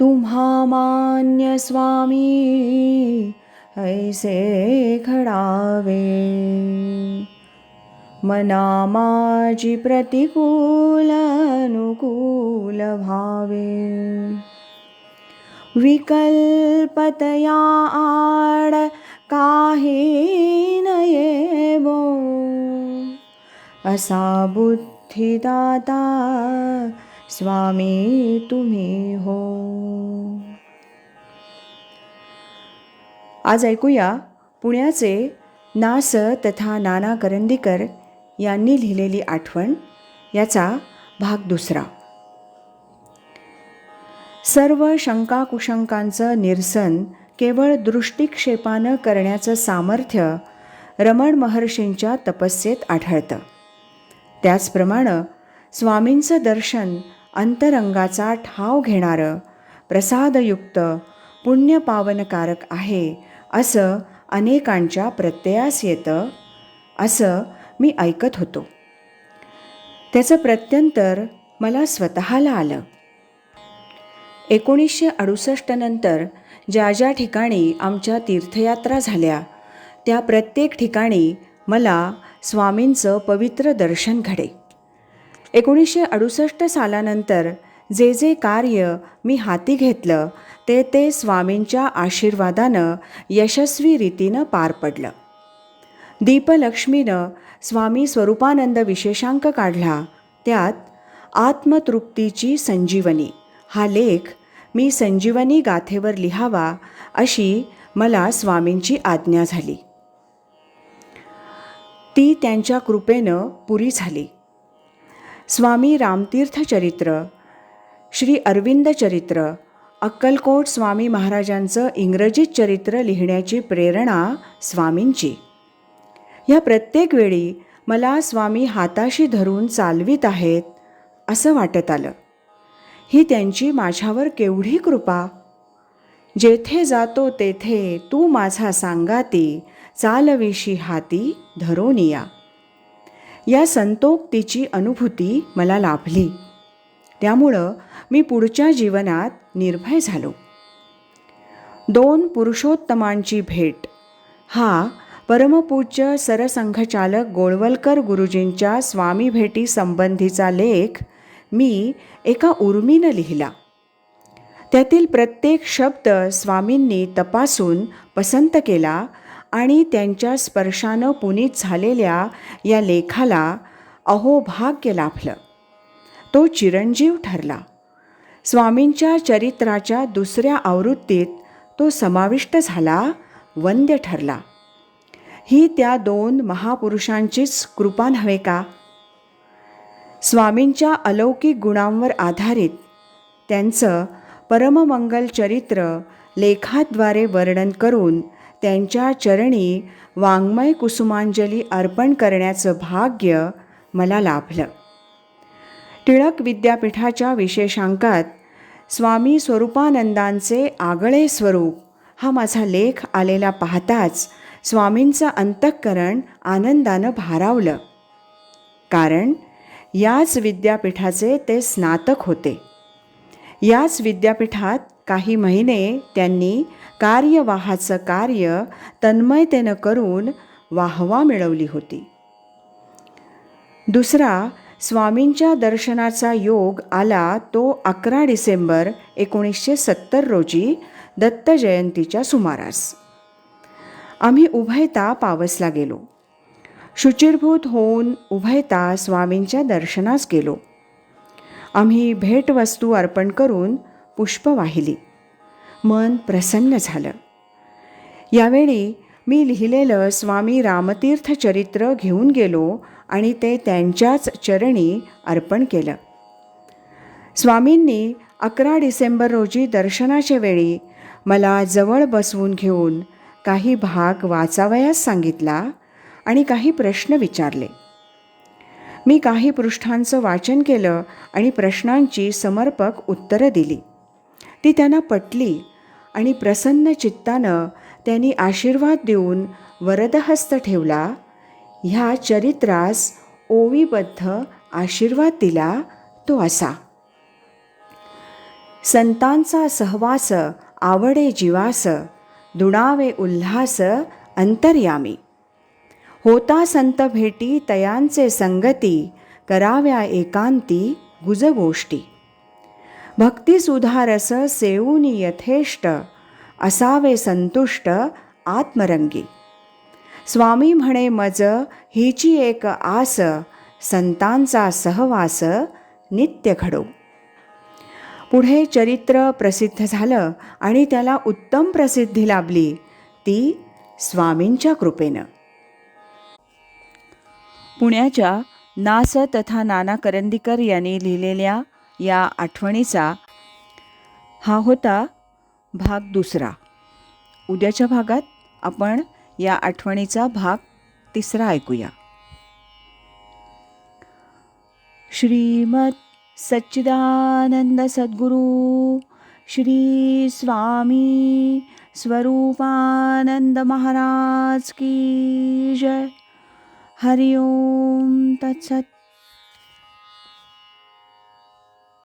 तुम्हा मान्य स्वामी ऐसे खडावे। मना माझी प्रतिकूल अनुकूल भावे विकल्पतया आड काही नयेवो। असा बुद्धिदाता स्वामी तुम्ही हो. आज ऐकूया पुण्याचे नास तथा नाना करंदीकर यांनी लिहिलेली आठवण याचा भाग दुसरा. सर्व शंकाकुशंकांचं निरसन केवळ दृष्टिक्षेपानं करण्याचं सामर्थ्य रमण महर्षींच्या तपस्येत आढळतं. त्याचप्रमाणे स्वामींचं दर्शन अंतरंगाचा ठाव घेणारं प्रसादयुक्त पुण्यपावनकारक आहे असं अनेकांच्या प्रत्ययास येतं असं मी ऐकत होतो. त्याचं प्रत्यंतर मला स्वतःला आलं. एकोणीसशे अडुसष्ट नंतर ज्या ज्या ठिकाणी आमच्या तीर्थयात्रा झाल्या त्या प्रत्येक ठिकाणी मला स्वामींचं पवित्र दर्शन घडे. एकोणीसशे अडुसष्ट सालानंतर जे जे कार्य मी हाती घेतलं ते ते स्वामींच्या आशीर्वादानं यशस्वी रीतीनं पार पडलं. दीपलक्ष्मीनं स्वामी स्वरूपानंद विशेषांक काढला त्यात आत्मतृप्तीची संजीवनी. हा लेख मी संजीवनी गाथेवर लिहावा अशी मला स्वामींची आज्ञा झाली. ती त्यांच्या कृपेनं पुरी झाली. स्वामी रामतीर्थ चरित्र श्री अरविंद चरित्र अक्कलकोट स्वामी महाराजांचं इंग्रजीत चरित्र लिहिण्याची प्रेरणा स्वामींची. ह्या प्रत्येक वेळी मला स्वामी हाताशी धरून चालवीत आहेत असं वाटत आलं. ही त्यांची माझ्यावर केवढी कृपा? जेथे जातो तेथे तू माझा सांगाती चालविशी हाती धरोनिया या संतोक्तीची अनुभूती मला लाभली. त्यामुळं मी पुढच्या जीवनात निर्भय झालो. दोन पुरुषोत्तमांची भेट. हा परमपूज्य सरसंघचालक गोळवलकर गुरुजींच्या स्वामी भेटी संबंधीचा लेख मी एका उर्मीनं लिहिला. त्यातील प्रत्येक शब्द स्वामींनी तपासून पसंत केला आणि त्यांच्या स्पर्शानं पुनीत झालेल्या या लेखाला अहोभाग्य लाभलं. तो चिरंजीव ठरला. स्वामींच्या चरित्राच्या दुसऱ्या आवृत्तीत तो समाविष्ट झाला वंद्य ठरला. ही त्या दोन महापुरुषांचीच कृपा नव्हे का? स्वामींच्या अलौकिक गुणांवर आधारित त्यांचं परममंगल चरित्र लेखाद्वारे वर्णन करून त्यांच्या चरणी वाङ्मय कुसुमांजली अर्पण करण्याचं भाग्य मला लाभलं. टिळक विद्यापीठाच्या विशेषांकात स्वामी स्वरूपानंदांचे आगळे स्वरूप हा माझा लेख आलेला पाहताच स्वामींचं अंतःकरण आनंदानं भारावलं. कारण याच विद्यापीठाचे ते स्नातक होते. याच विद्यापीठात काही महिने त्यांनी कार्यवाहाचं कार्य तन्मयतेनं करून वाहवा मिळवली होती. दुसरा स्वामींच्या दर्शनाचा योग आला तो अकरा डिसेंबर एकोणीसशे सत्तर रोजी दत्त जयंतीच्या सुमारास. आम्ही उभयता पावसला गेलो. शुचिरभूत होऊन उभयता स्वामींच्या दर्शनास गेलो. आम्ही भेटवस्तू अर्पण करून पुष्प वाहिली. मन प्रसन्न झालं. यावेळी मी लिहिलेलं स्वामी रामतीर्थ चरित्र घेऊन गेलो आणि ते त्यांच्याच चरणी अर्पण केलं. स्वामींनी अकरा डिसेंबर रोजी दर्शनाच्या वेळी मला जवळ बसवून घेऊन काही भाग वाचावयास सांगितला आणि काही प्रश्न विचारले. मी काही पृष्ठांचं वाचन केलं आणि प्रश्नांची समर्पक उत्तरं दिली. ती त्यांना पटली आणि प्रसन्न चित्तानं त्यांनी आशीर्वाद देऊन वरदहस्त ठेवला. ह्या चरित्रास ओवीबद्ध आशीर्वाद दिला तो असा. संतांचा सहवास आवडे जीवास दुणावे उल्हास अंतर्यामी. होता संत भेटी तयांचे संगती कराव्या एकांती गुजगोष्टी. भक्तिसुधारस सेऊनी यथेष्ट असावे संतुष्ट आत्मरंगी। स्वामी म्हणे मज हिची एक आस संतांचा सहवास नित्य घडो। पुढे चरित्र प्रसिद्ध झालं आणि त्याला उत्तम प्रसिद्धी लाभली ती स्वामींच्या कृपेनं। पुण्याच्या नास तथा नाना करंदीकर यांनी लिहिलेल्या या आठवणीचा हा होता भाग दुसरा. उद्याच्या भागात आपण या आठवणीचा भाग तिसरा ऐकूया. श्रीमद सच्चिदानंद सद्गुरू श्री स्वामी स्वरूपानंद महाराज की जय. हरिओम तत्सत